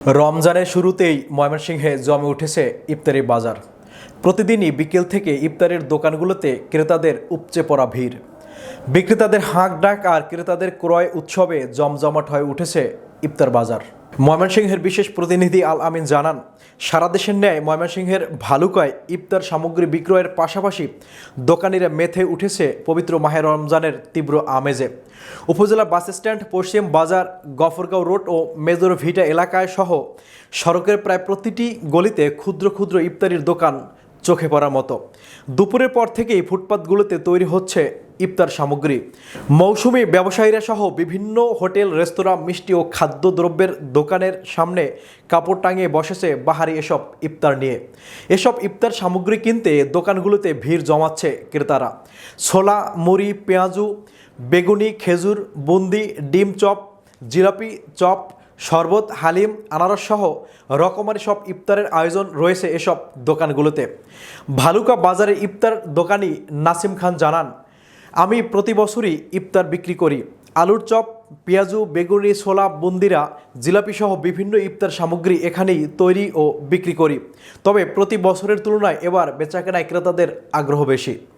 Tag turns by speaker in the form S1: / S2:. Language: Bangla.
S1: রমজানের শুরুতেই ময়মনসিংহে জমে উঠেছে ইফতারি বাজার। প্রতিদিনই বিকেল থেকে ইফতারের দোকানগুলোতে ক্রেতাদের উপচে পড়া ভিড়। বিক্রেতাদের হাঁক ডাক আর ক্রেতাদের ক্রয় উৎসবে জমজমাট হয়ে উঠেছে ইফতার বাজার। ময়মনসিংহের বিশেষ প্রতিনিধি আল আমিন জানান, সারা দেশের ন্যায় ময়মনসিংহের ভালুকায় ইফতার সামগ্রী বিক্রয়ের পাশাপাশি দোকানিরা মেথে উঠেছে পবিত্র মাহে রমজানের তীব্র আমেজে। উপজেলা বাস স্ট্যান্ড, পশ্চিম বাজার, গফরগাঁও রোড ও মেজর ভিটা এলাকায় সহ সড়কের প্রায় প্রতিটি গলিতে ক্ষুদ্র ক্ষুদ্র ইফতারির দোকান চোখে পড়ার মতো। দুপুরের পর থেকেই ফুটপাতগুলোতে তৈরি হচ্ছে ইফতার সামগ্রী। মৌসুমি ব্যবসায়ীরা সহ বিভিন্ন হোটেল, রেস্তোরাঁ, মিষ্টি ও খাদ্যদ্রব্যের দোকানের সামনে কাপড় টাঙিয়ে বসেছে বাহারি এসব ইফতার নিয়ে। এসব ইফতার সামগ্রী কিনতে দোকানগুলোতে ভিড় জমাচ্ছে ক্রেতারা। ছোলা, মুড়ি, পেঁয়াজু, বেগুনি, খেজুর, বুন্দি, ডিম চপ, জিলাপি চপ, শরবত, হালিম, আনারস সহ রকমারি সব ইফতারের আয়োজন রয়েছে এসব দোকানগুলোতে। ভালুকা বাজারে ইফতার দোকানি নাসিম খান জানান আমি প্রতি বছরই ইফতার বিক্রি করি। আলুর চপ, পেঁয়াজু, বেগুনি, ছোলা, বুন্দিরা জিলাপি সহ বিভিন্ন ইফতার সামগ্রী এখানেই তৈরি ও বিক্রি করি। তবে প্রতি বছরের তুলনায় এবার বেচাকেনায় ক্রেতাদের আগ্রহ বেশি।